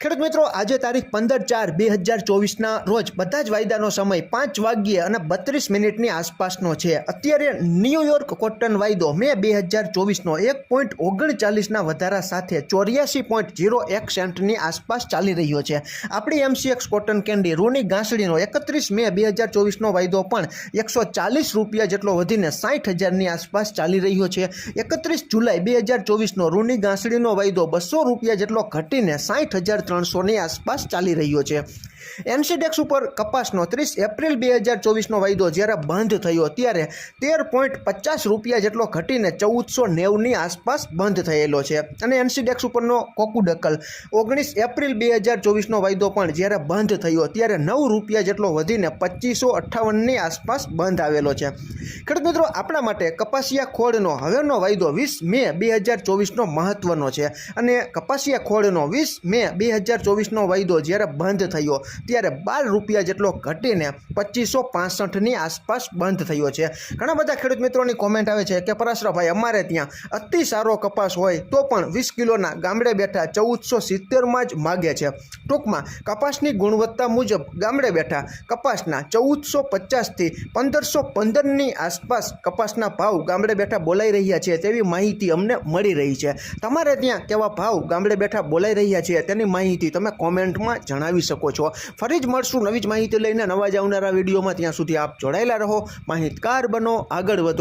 ખેડૂત મિત્રો, આજે તારીખ પંદર ચાર બે હજાર ચોવીસના રોજ બધા જ વાયદાનો સમય પાંચ વાગ્યે અને બત્રીસ મિનિટની આસપાસનો છે. અત્યારે ન્યૂયોર્ક કોટન વાયદો મે બે હજાર ચોવીસનો એક પોઈન્ટ ઓગણચાલીસના વધારા સાથે ચોર્યાસી પોઈન્ટ ઝીરો એક સેન્ટની આસપાસ ચાલી રહ્યો છે. આપણી એમસીએક્સ કોટન કેન્ડી રૂની ઘાસડીનો એકત્રીસ મે બે હજાર ચોવીસનો વાયદો પણ એકસો ચાલીસ રૂપિયા જેટલો વધીને સાઠ હજારની આસપાસ ચાલી રહ્યો છે. એકત્રીસ જુલાઈ બે હજાર ચોવીસનો રૂની ઘાસડીનો વાયદો બસો રૂપિયા જેટલો ઘટીને સાઠ હજાર ત્રણસોની આસપાસ ચાલી રહ્યો છે. એનસીડેક્સ ઉપર કપાસનો ત્રીસ, એપ્રિલ બે હજાર ચોવીસનો વાયદો જ્યારે બંધ થયો ત્યારે તેર પોઈન્ટ પચાસ રૂપિયા જેટલો ઘટીને ચૌદસો નેવની આસપાસ બંધ થયેલો છે. અને એનસીડેક્સ ઉપરનો કોકુડકલ ઓગણીસ એપ્રિલ બે હજાર ચોવીસનો વાયદો પણ જ્યારે બંધ થયો ત્યારે નવ રૂપિયા જેટલો વધીને પચીસો અઠ્ઠાવનની આસપાસ બંધ આવેલો છે. ખેડૂત મિત્રો, આપણા માટે કપાસિયા ખોળનો હવેનો વાયદો વીસ મે બે હજાર ચોવીસનો મહત્વનો છે. અને કપાસિયા ખોળનો વીસ મે બે હજાર ચોવીસનો વાયદો જ્યારે બંધ થયો, ત્યારે બાર રૂપિયા જેટલો ઘટીને પચીસો પાસઠની આસપાસ બંધ થયો છે. ઘણા બધા ખેડૂત મિત્રોની કોમેન્ટ આવે છે કે પરાશરાભાઈ, અમારે ત્યાં અતિ સારો કપાસ હોય તો પણ વીસ કિલોના ગામડે બેઠા ચૌદસો સિત્તેરમાં જ માગે છે. ટૂંકમાં કપાસની ગુણવત્તા મુજબ ગામડે બેઠા કપાસના ચૌદસો પચાસથી પંદરસો પંદરની આસપાસ કપાસના ભાવ ગામડે બેઠા બોલાઈ રહ્યા છે તેવી માહિતી અમને મળી રહી છે. તમારે ત્યાં કેવા ભાવ ગામડે બેઠા બોલાઈ રહ્યા છે તેની માહિતી તમે કોમેન્ટમાં જણાવી શકો છો. ફરી જ મળશું નવી જ માહિતી લઈને નવા જ આવનારા વિડીયોમાં. ત્યાં સુધી આપ જોડાયેલા રહો. માહિતગાર બનો, આગળ વધો.